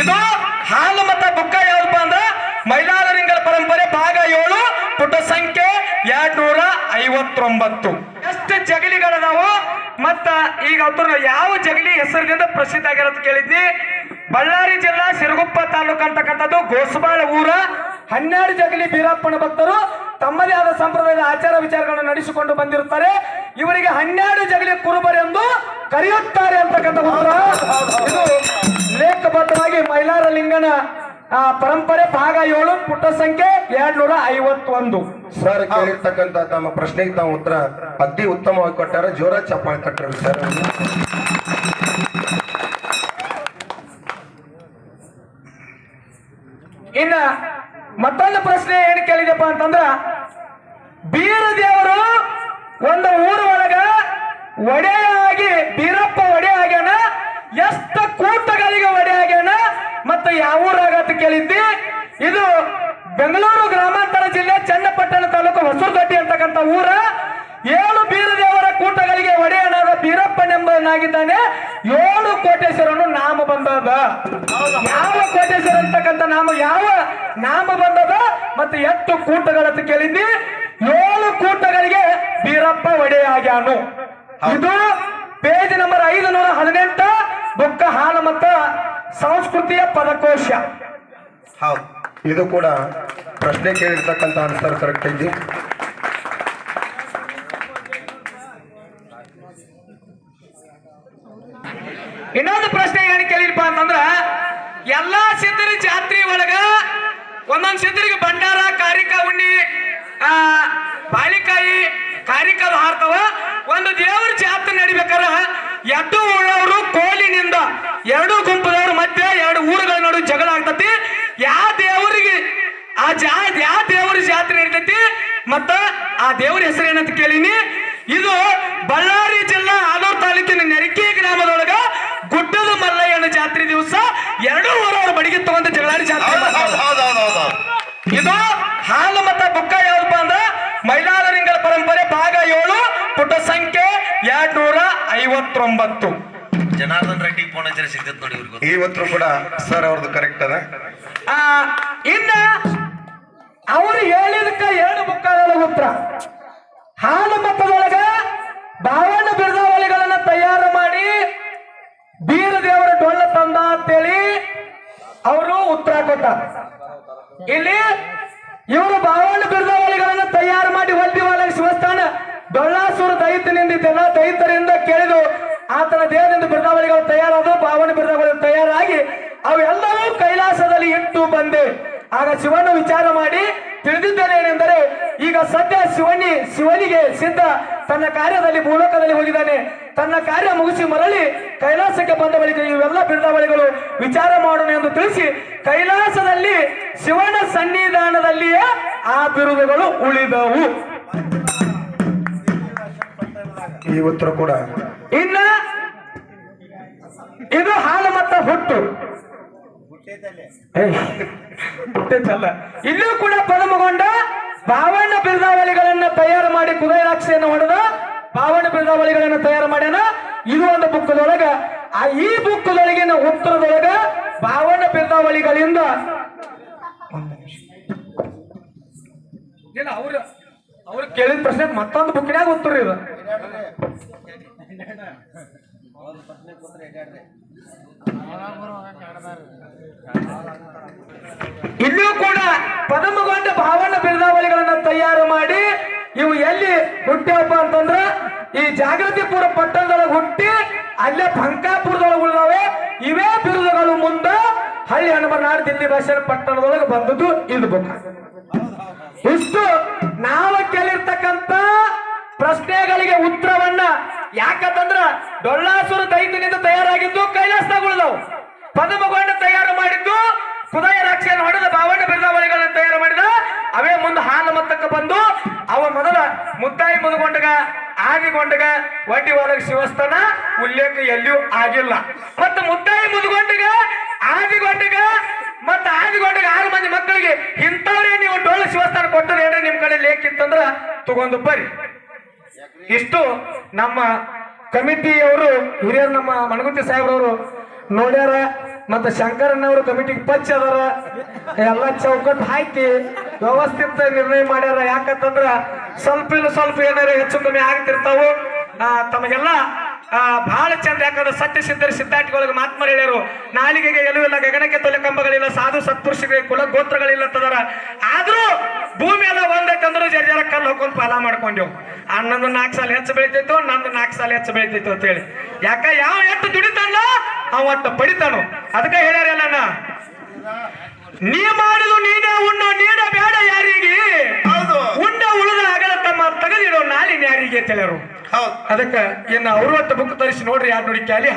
ಇದು ಹಾಲು ಮತ್ತ ಬುಕ್ಕ ಯಾವ್ದಪ್ಪ ಅಂದ್ರ ಮೈಲಾರಲಿಂಗರ ಪರಂಪರೆ ಭಾಗ ಏಳು, ಪುಟ ಸಂಖ್ಯೆ ಎರಡ್ ನೂರ ಐವತ್ತೊಂಬತ್ತು. ಎಷ್ಟು ಜಗಲಿಗಳದಾವು ಮತ್ತ ಈಗ ಅದ್ರ ಯಾವ ಜಗಲಿ ಹೆಸರಿನಿಂದ ಪ್ರಸಿದ್ಧ ಆಗಿರೋದು ಕೇಳಿದ್ವಿ ಬಳ್ಳಾರಿ ಜಿಲ್ಲಾ ಸಿರುಗುಪ್ಪ ತಾಲೂಕು ಅಂತಕ್ಕಂಥದ್ದು ಗೋಸಬಾಳ ಊರ. ಹನ್ನೆರಡು ಜಗಲಿ ಬೀರಪ್ಪನ ಭಕ್ತರು ತಮ್ಮದೇ ಆದ ಸಂಪ್ರದಾಯದ ಆಚಾರ ವಿಚಾರಗಳನ್ನು ನಡೆಸಿಕೊಂಡು ಬಂದಿರುತ್ತಾರೆ. ಇವರಿಗೆ ಹನ್ನೆರಡು ಜಗಲಿ ಕುರುಬರೆಂದು ಕರೆಯುತ್ತಾರೆ ಅಂತಕ್ಕಂಥ ಲೇಖಬದ್ಧವಾಗಿ ಮೈಲಾರ ಲಿಂಗನ ಆ, ಪರಂಪರೆ ಭಾಗ ಏಳು ಪುಟ ಸಂಖ್ಯೆ ಎರಡ್ ನೂರ ಐವತ್ತೊಂದು. ಸರ್ ಕೇಳಿರ್ತಕ್ಕಂತ ತಮ್ಮ ಪ್ರಶ್ನೆಗೆ ತಾವು ಉತ್ತರ ಅತಿ ಉತ್ತಮವಾಗಿ ಕೊಟ್ಟಾರ. ಜೋರ ಚಪ್ಪಾಳೆ ಕಟ್ಟರು ಸರ್. ಇನ್ನ ಮತ್ತೊಂದು ಪ್ರಶ್ನೆ ಏನ್ ಕೇಳಿದಪ್ಪ ಅಂತಂದ್ರ ಬೀರ ದೇವರು ಒಂದು ಊರ ಒಳಗ ಒಡೆಯಾಗಿ ಬೀರಪ್ಪ ಎಷ್ಟ ಕೂಟಗಳಿಗೆ ಒಡೆ ಆಗ್ಯಾನ? ಮತ್ತೆ ಯಾವ ಊರಾಗತ್ತ ಕೇಳಿದ್ದಿ? ಇದು ಬೆಂಗಳೂರು ಗ್ರಾಮಾಂತರ ಜಿಲ್ಲೆ ಚನ್ನಪಟ್ಟಣ ತಾಲೂಕು ಹೊಸೂರ್ಗಟ್ಟಿ ಅಂತಕ್ಕಂಥ ಊರ. ಏಳು ಬೀರದೇವರ ಕೂಟಗಳಿಗೆ ಒಡೆಯನಾದ ಬೀರಪ್ಪನೆಂಬನಾಗಿದ್ದಾನೆ ಏಳು ಕೋಟೇಶ್ವರನು ನಾಮ ಬಂದದ. ಯಾವ ಕೋಟೇಶ್ವರ ಅಂತಕ್ಕಂಥ ನಾಮ, ಯಾವ ನಾಮ ಬಂದದ? ಮತ್ತೆ ಎಷ್ಟು ಕೂಟಗಳಂತ ಕೇಳಿದ್ದಿ? ಏಳು ಕೂಟಗಳಿಗೆ ಬೀರಪ್ಪ ಒಡೆಯಾಗ್ಯಾನು ಇದು ಪೇಜ್ ನಂಬರ್ ಐದು ನೂರ ಹದಿನೆಂಟು. ಬುಕ್ಕ ಹಾಲು ಮತ್ತ ಸಂಸ್ಕೃತಿಯ ಪದಕೋಶ. ಹೌದು. ಇದು ಕೂಡ ಪ್ರಶ್ನೆ ಕೇಳಿರ್ತಕ್ಕಂಥ ಆನ್ಸರ್ ಕರೆಕ್ಟ್ ಐತಿ. ಇನ್ನೊಂದು ಪ್ರಶ್ನೆ ಏನ್ ಕೇಳಿರಪ್ಪ ಅಂತಂದ್ರ ಎಲ್ಲಾ ಸಿದ್ಧರ ಜಾತ್ರೆ ಒಳಗ ಒಂದೊಂದ್ ಸಿದ್ಧರಿಗೆ ಭಂಡಾರ ಕಾರಿಕ ಉಣ್ಣಿ ಆ ಬಾಳಿಕಾಯಿ ಕಾರಿಕ ಹಾರ್ತವ. ಒಂದು ದೇವರ ಜಾತ್ರೆ ನಡಿಬೇಕಾರ ಎದ್ದು ಉಳ್ಳವರು ಕೋಲಿನಿಂದ ಎರಡು ಗುಂಪದವ್ರ ಮಧ್ಯೆ ಎರಡು ಊರುಗಳ ನಡುವೆ ಜಗಳ ಆಗ್ತತಿ. ಯಾವ ದೇವರಿಗೆ ಆ ಜಾ ಯಾವ ದೇವರ ಜಾತ್ರೆ ಇರ್ತೈತಿ ಮತ್ತ ಆ ದೇವರ ಹೆಸರು ಏನಂತ ಕೇಳಿನಿ? ಇದು ಬಳ್ಳಾರಿ ಜಿಲ್ಲಾ ಆಲೂರು ತಾಲೂಕಿನ ನೆರಕಿ ಗ್ರಾಮದೊಳಗ ಗುಡ್ಡದ ಮಲ್ಲಯ್ಯನ ಜಾತ್ರೆ ದಿವಸ ಎರಡೂ ಊರವ್ರ ಬಡಿಗೆ ತಗೊಂಡ ಜಗಳಾರಿ ಜಾತ್ರೆ. ಇದು ಹಾಲು ಮತ್ತ ಬುಕ್ಕ ಯಾವ್ದಪ್ಪ ಅಂದ್ರ ಮೈಲಾರಲಿಂಗರ ಪರಂಪರೆ ಭಾಗ ಏಳು ಪುಟ ಸಂಖ್ಯೆ ಎರಡ್ ನೂರ ಐವತ್ತೊಂಬತ್ತು. ಜನಾರ್ದನ್ ರೆಡ್ಡಿ ಫೋನ್ ಸಿಗ್ತದ ಸಿಗ್ತೈತೆ ನೋಡಿ ಇವ್ರಿಗೆ. ಈ ಉತ್ತರ ಕೂಡ ಸರ್ ಅವ್ರದ್ದು ಕರೆಕ್ಟ್ ಅದ. ಆ, ಇನ್ನ ಅವರು ಹೇಳಿದಕ್ಕ ಎರಡು ಮುಕ್ಕಾಲ ಉತ್ತರ. ಹಾಲು ಮತದೊಳಗ ಬಾವಣ್ಣ ಬಿರ್ದಾವಳಿಗಳನ್ನ ತಯಾರು ಮಾಡಿ ಬೀರ ದೇವರ ಡೊಳ್ಳ ತಂದ ಅಂತೇಳಿ ಅವರು ಉತ್ತರ ಕೊಟ್ಟ ಇಲ್ಲಿ ಇವರು ಬಾವಣ್ಣ ಬಿರ್ದಾವಳಿಗಳನ್ನ ತಯಾರು ಮಾಡಿ ಹೊದ್ದಿವಾಲ ಶಿವಸ್ಥಾನ ಡೊಳ್ಳಾಸುರ ದೈತ್ಯನಿಂದ ದೈತ್ಯರಿಂದ ಕೇಳಿದು ಆತನ ದೇಹದಿಂದ ಬಂದೆ. ಆಗ ಶಿವನ ವಿಚಾರ ಮಾಡಿ ತಿಳಿದಿದ್ದೇನೆಂದರೆ ಈಗ ಸದ್ಯ ಶಿವನಿ ಶಿವನಿಗೆ ಸಿದ್ಧ ತನ್ನ ಕಾರ್ಯದಲ್ಲಿ ಭೂಲೋಕದಲ್ಲಿ ಹೋಗಿದ್ದಾನೆ. ತನ್ನ ಕಾರ್ಯ ಮುಗಿಸಿ ಮರಳಿ ಕೈಲಾಸಕ್ಕೆ ಬಂದ ಬಳಿಕ ಇವೆಲ್ಲ ಬಿರುದಾವಳಿಗಳು ವಿಚಾರ ಮಾಡೋಣ ಎಂದು ತಿಳಿಸಿ ಕೈಲಾಸದಲ್ಲಿ ಶಿವನ ಸನ್ನಿಧಾನದಲ್ಲಿಯೇ ಆ ಬಿರುದುಗಳು ಉಳಿದವು. ಈ ಉತ್ತರ ಕೂಡ. ಇನ್ನ ಇದು ಹಾಲು ಮತ್ತ ಹುಟ್ಟು. ಇಲ್ಲೂ ಕೂಡ ಪದಮಗೊಂಡ ಬಾವಣ್ಣ ಬಿರ್ದಾವಳಿಗಳನ್ನ ತಯಾರು ಮಾಡಿ ಕುದುರಾಕ್ಷಿಯನ್ನು ಹೊಡೆದ ಬಾವಣ್ಣ ಬಿರ್ದಾವಳಿಗಳನ್ನ ತಯಾರು ಮಾಡ್ಯಾನ. ಇದು ಒಂದು ಬುಕ್ಕದೊಳಗ. ಆ ಈ ಬುಕ್ಕದೊಳಗಿನ ಉತ್ತರದೊಳಗ ಬಾವಣ್ಣ ಬಿರ್ದಾವಳಿಗಳಿಂದ ಅವ್ರು ಅವ್ರು ಕೇಳಿದ ಪ್ರಶ್ನೆ ಮತ್ತೊಂದು ಬುಕ್ಕಿನಾಗ ಉತ್ತರ ಇದು. ಇಲ್ಲೂ ಕೂಡ ಪದಮಗೊಂಡ ಭಾವನ ಬಿರುದಾವಳಿಗಳನ್ನ ತಯಾರು ಮಾಡಿ ಇವು ಎಲ್ಲಿ ಹುಟ್ಟ್ಯಪ್ಪ ಅಂತಂದ್ರ ಈ ಜಾಗೃತಿಪುರ ಪಟ್ಟಣದೊಳಗೆ ಹುಟ್ಟಿ ಅಲ್ಲೇ ಬಂಕಾಪುರದೊಳಗೆ ಉಳಿದಾವೆ. ಇವೇ ಬಿರುದುಗಳು ಮುಂದ ಹಳ್ಳಿ ಹನುಮನಾಡು ದಿಲ್ಲಿ ಭಾಷೆ ಪಟ್ಟಣದೊಳಗೆ ಬಂದದ್ದು ಇದು ಬುಕ್ ಇಷ್ಟು ನಾವು ಕೇಳಿರ್ತಕ್ಕಂತ ಪ್ರಶ್ನೆಗಳಿಗೆ ಉತ್ತರವನ್ನ ಯಾಕಂತಂದ್ರ ಡೊಳ್ಳಾಸುರ ದೈತ್ಯನಿಂದ ತಯಾರಾಗಿದ್ದು ಕೈಲಾಸದಾಗ ಉಳಿದವು ಪದಮಗೊಂಡ ತಯಾರು ಮಾಡಿದ್ದು ಹೃದಯ ರಾಕ್ಷಿಯನ್ನು ಹೊಡೆದ ಬಾವಣ್ಣ ಬಿರುದಾವಳಿಗಳನ್ನ ತಯಾರು ಮಾಡಿದ. ಅವೇ ಮುಂದೆ ಹಾಲು ಮತ್ತಕ್ಕೆ ಬಂದು ಅವ ಮೊದಲ ಮುತ್ತಾಯಿ ಮುದುಗೊಂಡಗ, ಆದಿಗೊಂಡಗ ವಡ್ಡಿ ಒಳಗೆ ಶಿವಸ್ಥಾನ, ಉಲ್ಲೇಖ ಎಲ್ಲಿಯೂ ಆಗಿಲ್ಲ. ಮತ್ತೆ ಮುತ್ತಾಯಿ ಮುದುಗೊಂಡಗ, ಆದಿಗೊಂಡಗ, ಮತ್ತ ಆದಿಗೊಂಡಗ ಆರು ಮಂದಿ ಮಕ್ಕಳಿಗೆ ಇಂಥವ್ರೇ ನೀವು ಡೊಳ್ಳು ಶಿವಸ್ಥಾನ ಕೊಟ್ಟರೆ ನಿಮ್ ಕಡೆ ಲೇಖ ಇತ್ತಂದ್ರ ತಗೊಂಡು ಬರ್ರಿ. ಇಷ್ಟು ನಮ್ಮ ಕಮಿಟಿಯವರು ಹಿರಿಯರು ನಮ್ಮ ಮಣಗುತ್ತಿ ಸಾಹೇಬ್ರವರು ನೋಡ್ಯಾರ, ಮತ್ತ ಶಂಕರಣ್ಣವರು ಕಮಿಟಿಗೆ ಪಚ್ಚ ಅದಾರ. ಎಲ್ಲ ಚೌಕಟ್ ಹಾಕಿ ವ್ಯವಸ್ಥಿತ ನಿರ್ಣಯ ಮಾಡ್ಯಾರ. ಯಾಕಂತಂದ್ರ ಸ್ವಲ್ಪ ಇಲ್ಲ ಸ್ವಲ್ಪ ಏನಾರ ಹೆಚ್ಚು ಕಮ್ಮಿ ಆಗ್ತಿರ್ತಾವು. ತಮಗೆಲ್ಲ ಬಹಳ ಚಂದ ಯಾಕಂದ್ರೆ ಸತ್ಯ ಸಿದ್ಧರ ಸಿದ್ಧಾರ್ಥಿಗಳಿಗೆ ಮಾತ್ಮ ಹೇಳ್ಯಾರು. ನಾಲಿಗೆಗೆ ಇಲ್ಲ, ಗಗನಕ್ಕೆ ತೊಲೆ ಕಂಬಗಳಿಲ್ಲ, ಸಾಧು ಸತ್ಪುರುಷರಿಗೆ ಕುಲ ಗೋತ್ರಗಳಿಲ್ಲ ಆದ್ರೂ ಭೂಮಿ ಎಲ್ಲ ಒಂದೈತಂದ್ರು ಕಲ್ಲು ಹೋಗೋದು ಪಾಲ ಮಾಡ್ಕೊಂಡೆವು. ಅಣ್ಣಂದು ನಾಲ್ಕು ಸಾಲ ಹೆಚ್ಚು ಬೆಳಿತಿತ್ತು ನಂದು ನಾಲ್ಕು ಸಾಲ ಹೆಚ್ಚು ಬೆಳಿತೈತು ಅಂತ ಹೇಳಿ ಯಾಕ ಯಾವ ಎಷ್ಟು ದುಡಿತಾನ ಅವತ್ತ ಪಡಿತಾನೋ ಪಡಿತಾನು. ಅದಕ್ಕೆ ಹೇಳ್ಯಾರಲ್ಲ ನೀ ಮಾಡಿದು ನೀನೇ ಉಣ್ಣು ನೀಡ ಬೇಡ ಯಾರಿಗೆ? ಹೌದು. ಉಂಡ ಉಳಿದ ಆಗಲ್ಲ ತಮ್ಮ ತೆಗೆದಿಡೋ ನಾಲಿನ ಯಾರಿಗೆ ತಿಳಿಯರು ಅದಕ್ಕೆ ಇನ್ನು ಅವರು ಬುಕ್ ತರಿಸಿ ನೋಡ್ರಿ ಯಾರು ನೋಡಿ ಕ್ಯಾಲಿ